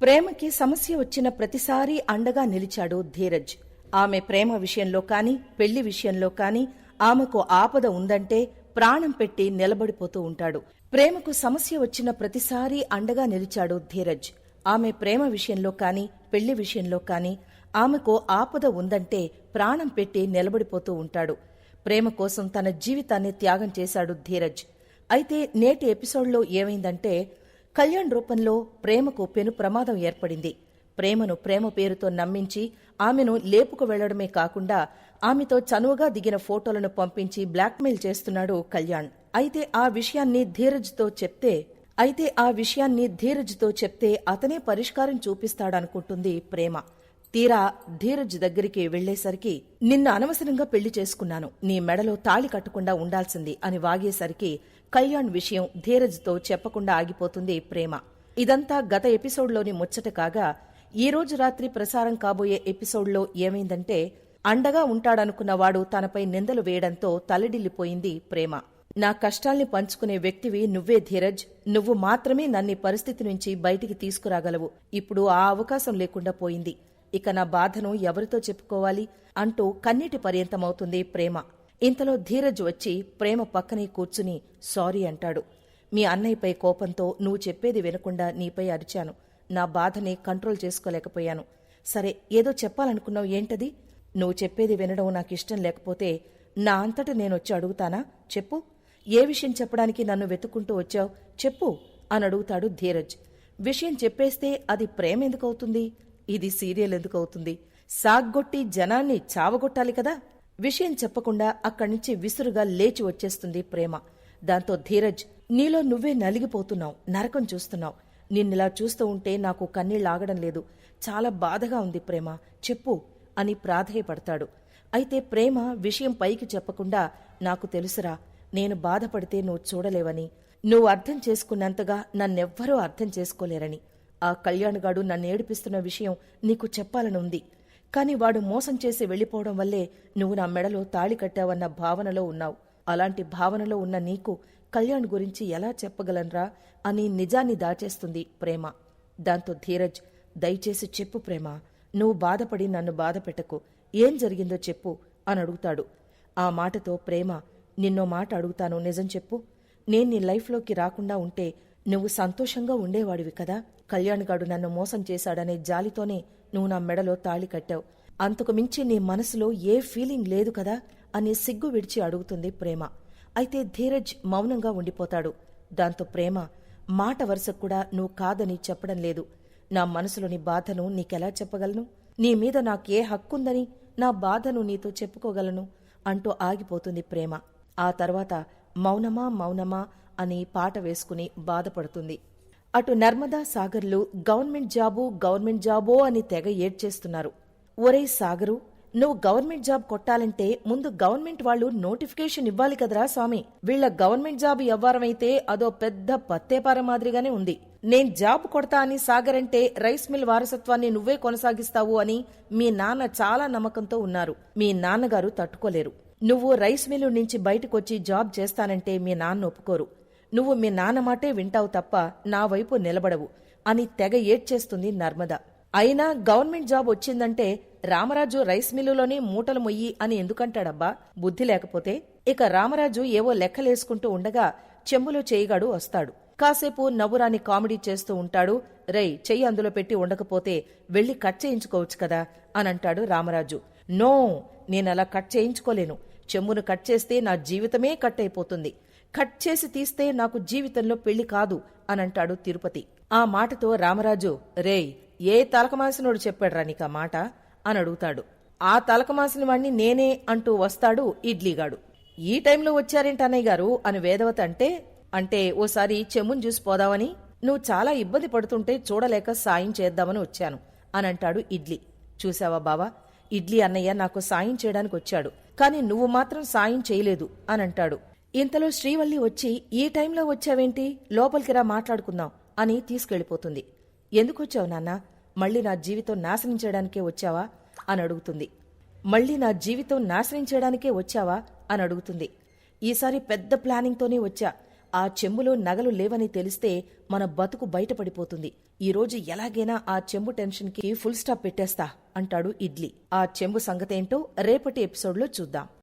ప్రేమకి సమస్య వచ్చిన ప్రతిసారి అండగా నిలిచాడు ధీరజ్. ఆమె ప్రేమ విషయంలో కాని పెళ్ళి విషయంలో కాని ఆమెకు ఆపద ఉందంటే ప్రాణం పెట్టి నిలబడిపోతూ ఉంటాడు. ప్రేమకు సమస్య వచ్చిన ప్రతిసారి అండగా నిలిచాడు ధీరజ్. ఆమె ప్రేమ విషయంలో కాని పెళ్ళి విషయంలో కాని ఆమెకు ఆపద ఉందంటే ప్రాణం పెట్టి నిలబడిపోతూ ఉంటాడు. ప్రేమ కోసం తన జీవితాన్ని త్యాగం చేశాడు ధీరజ్. అయితే నేటి ఎపిసోడ్లో ఏమైందంటే కళ్యాణ్ రూపంలో ప్రేమకు పెను ప్రమాదం ఏర్పడింది. ప్రేమను ప్రేమ పేరుతో నమ్మించి ఆమెను లేపుకు వెళ్ళడమే కాకుండా ఆమెతో చనువుగా దిగిన ఫోటోలను పంపించి బ్లాక్మెయిల్ చేస్తున్నాడు కళ్యాణ్. అయితే ఆ విషయాన్ని ధీరజ్తో చెప్తే అయితే ఆ విషయాన్ని ధీరజ్తో చెప్తే అతనే పరిష్కారం చూపిస్తాడనుకుంటుంది ప్రేమ. తీరా ధీరజ్ దగ్గరికి వెళ్ళేసరికి నిన్ను అనవసరంగా పెళ్ళి చేసుకున్నాను. నీ మెడలో తాళి కట్టకుండా ఉండాల్సింది అని వాగేసరికి కళ్యాణ్ విషయం ధీరజ్తో చెప్పకుండా ఆగిపోతుంది ప్రేమ. ఇదంతా గత ఎపిసోడ్లోని ముచ్చట కాగా ఈ రోజు రాత్రి ప్రసారం కాబోయే ఎపిసోడ్లో ఏమైందంటే అండగా ఉంటాడనుకున్నవాడు తనపై నిందలు వేయడంతో తలడిల్లిపోయింది ప్రేమ. నా కష్టాల్ని పంచుకునే వ్యక్తివి నువ్వే ధీరజ్. నువ్వు మాత్రమే నన్ను పరిస్థితి నుంచి బయటికి తీసుకురాగలవు. ఇప్పుడు ఆ అవకాశం లేకుండా పోయింది. ఇక నా బాధను ఎవరితో చెప్పుకోవాలి అంటూ కన్నీటి పర్యంతమవుతుంది ప్రేమ. ఇంతలో ధీరజ్ వచ్చి ప్రేమ పక్కనే కూర్చుని సారీ అంటాడు. మీ అన్నయ్యపై కోపంతో నువ్వు చెప్పేది వినకుండా నీపై అరిచాను. నా బాధని కంట్రోల్ చేసుకోలేకపోయాను. సరే ఏదో చెప్పాలనుకున్నావు ఏంటది? నువ్వు చెప్పేది వినడం నాకిష్టం లేకపోతే నా అంతట నేనొచ్చి అడుగుతానా? చెప్పు. ఏ విషయం చెప్పడానికి నన్ను వెతుక్కుంటూ వచ్చావు? చెప్పు అని అడుగుతాడు ధీరజ్. విషయం చెప్పేస్తే అది ప్రేమ ఎందుకవుతుంది ఇది సీరియల్ ఎందుకు అవుతుంది సాగ్గొట్టి జనాన్ని చావగొట్టాలి కదా? విషయం చెప్పకుండా అక్కడి నుంచి విసురుగా లేచి వచ్చేస్తుంది ప్రేమ. దాంతో ధీరజ్ నీలో నువ్వే నలిగిపోతున్నావు నరకం చూస్తున్నావు. నిన్నిలా చూస్తూ ఉంటే నాకు కన్నీళ్ళాగడం లేదు. చాలా బాధగా ఉంది ప్రేమ. చెప్పు అని ప్రాధేయపడతాడు. అయితే ప్రేమ విషయం పైకి చెప్పకుండా నాకు తెలుసురా నేను బాధపడితే నువ్వు చూడలేవని. నువ్వు అర్థం చేసుకున్నంతగా నన్నెవ్వరూ అర్థం చేసుకోలేరని. ఆ కళ్యాణ్గాడు నన్ను ఏడిపిస్తున్న విషయం నీకు చెప్పాలని ఉంది కాని వాడు మోసం చేసి వెళ్ళిపోవడం వల్లే నువ్వు నా మెడలో తాళి కట్టావన్న భావనలో ఉన్నావు. అలాంటి భావనలో ఉన్న నీకు కళ్యాణ్ గురించి ఎలా చెప్పగలన్రా అని నిజాన్ని దాచేస్తుంది ప్రేమ. దాంతో ధీరజ్ దయచేసి చెప్పు ప్రేమ. నువ్వు బాధపడి నన్ను బాధపెట్టకు ఏం జరిగిందో చెప్పు అని అడుగుతాడు. ఆ మాటతో ప్రేమ నిన్నో మాట అడుగుతాను నిజం చెప్పు. నేను నీ లైఫ్లోకి రాకుండా ఉంటే నువ్వు సంతోషంగా ఉండేవాడివి కదా. కళ్యాణ్గాడు నన్ను మోసం చేశాడనే జాలితోనే నువ్వు నా మెడలో తాళి కట్టావు. అంతకు మించి నీ మనసులో ఏ ఫీలింగ్ లేదు కదా అని సిగ్గు విడిచి అడుగుతుంది ప్రేమ. అయితే ధీరజ్ మౌనంగా ఉండిపోతాడు. దాంతో ప్రేమ మాట వరుసకు కూడా నువ్వు కాదని చెప్పడం లేదు. నా మనసులోని బాధను నీకెలా చెప్పగలను? నీ మీద నాకే హక్కుందని నా బాధను నీతో చెప్పుకోగలను? అంటూ ఆగిపోతుంది ప్రేమ. ఆ తర్వాత మౌనమా మౌనమా అని పాట వేసుకుని బాధపడుతుంది. అటు నర్మదా సాగర్లు గవర్నమెంట్ జాబు గవర్నమెంట్ జాబో అని తెగ ఏడ్చేస్తున్నారు. ఒరే సాగరు నువ్వు గవర్నమెంట్ జాబ్ కొట్టాలంటే ముందు గవర్నమెంట్ వాళ్ళు నోటిఫికేషన్ ఇవ్వాలి కదరా స్వామి. వీళ్ళ గవర్నమెంట్ జాబ్ ఎవ్వారమైతే అదో పెద్ద పత్తేపార మాదిరిగానే ఉంది. నేను జాబ్ కొడతా అని సాగర్ అంటే రైస్ మిల్ వారసత్వాన్ని నువ్వే కొనసాగిస్తావు అని మీ నాన్న చాలా నమ్మకంతో ఉన్నారు. మీ నాన్నగారు తట్టుకోలేరు. నువ్వు రైస్ మిల్లు నుంచి బయటకొచ్చి జాబ్ చేస్తానంటే మీ నాన్న ఒప్పుకోరు. నువ్వు మీ నాన్న మాటే వింటావు తప్ప నా వైపు నిలబడవు అని తెగ ఏడ్చేస్తుంది నర్మద. అయినా గవర్నమెంట్ జాబ్ వచ్చిందంటే రామరాజు రైస్ మిల్లులోనే మూటలు మొయ్యి అని ఎందుకంటాడబ్బా? బుద్ధి లేకపోతే? ఇక రామరాజు ఏవో లెక్కలేసుకుంటూ ఉండగా చెంబులో చేయిగాడు వస్తాడు. కాసేపు నవ్వురాని కామెడీ చేస్తూ ఉంటాడు. రేయ్ చెయ్యి అందులో పెట్టి ఉండకపోతే వెళ్ళి కట్ చేయించుకోవచ్చు కదా? అని అంటాడు రామరాజు. నో నేనలా కట్ చేయించుకోలేను. చెంబును కట్ చేస్తే నా జీవితమే కట్ అయిపోతుంది. కట్ చేసి తీస్తే నాకు జీవితంలో పెళ్ళి కాదు అనంటాడు తిరుపతి. ఆ మాటతో రామరాజు రేయ్ ఏ తలకమాసినోడు చెప్పాడ్రా నీకా మాట? అని అడుగుతాడు. ఆ తలకమాసిన వాణ్ణి నేనే అంటూ వస్తాడు ఇడ్లీగాడు. ఈ టైంలో వచ్చారేంటి అన్నయ్య గారు? అని వేదవత అంటే అంటే ఓసారి చెమ్మును చూసి పోదామని. నువ్వు చాలా ఇబ్బంది పడుతుంటే చూడలేక సాయం చేద్దామని వచ్చాను అని అంటాడు ఇడ్లీ. చూసావా బావా? ఇడ్లీ అన్నయ్య నాకు సాయం చేయడానికి వచ్చాడు. కాని నువ్వు మాత్రం సాయం చేయలేదు అని అంటాడు. ఇంతలో శ్రీవల్లి వచ్చి ఈ టైంలో వచ్చావేంటి? లోపలికి రా మాట్లాడుకుందాం అని తీసుకెళ్ళిపోతుంది ఎందుకొచ్చావు నాన్నా? మళ్ళీ నా జీవితం నాశనం చేయడానికే వచ్చావా? అని అడుగుతుంది. మళ్ళీ నా జీవితం నాశనం చేయడానికే వచ్చావా? అని అడుగుతుంది. ఈసారి పెద్ద ప్లానింగ్తోనే వచ్చా. ఆ చెంబులో నగలు లేవని తెలిస్తే మన బతుకు బయటపడిపోతుంది. ఈరోజు ఎలాగైనా ఆ చెంబు టెన్షన్కి ఫుల్ స్టాప్ పెట్టేస్తా అంటాడు ఇడ్లీ. ఆ చెంబు సంగతేంటో రేపటి ఎపిసోడ్లో చూద్దాం.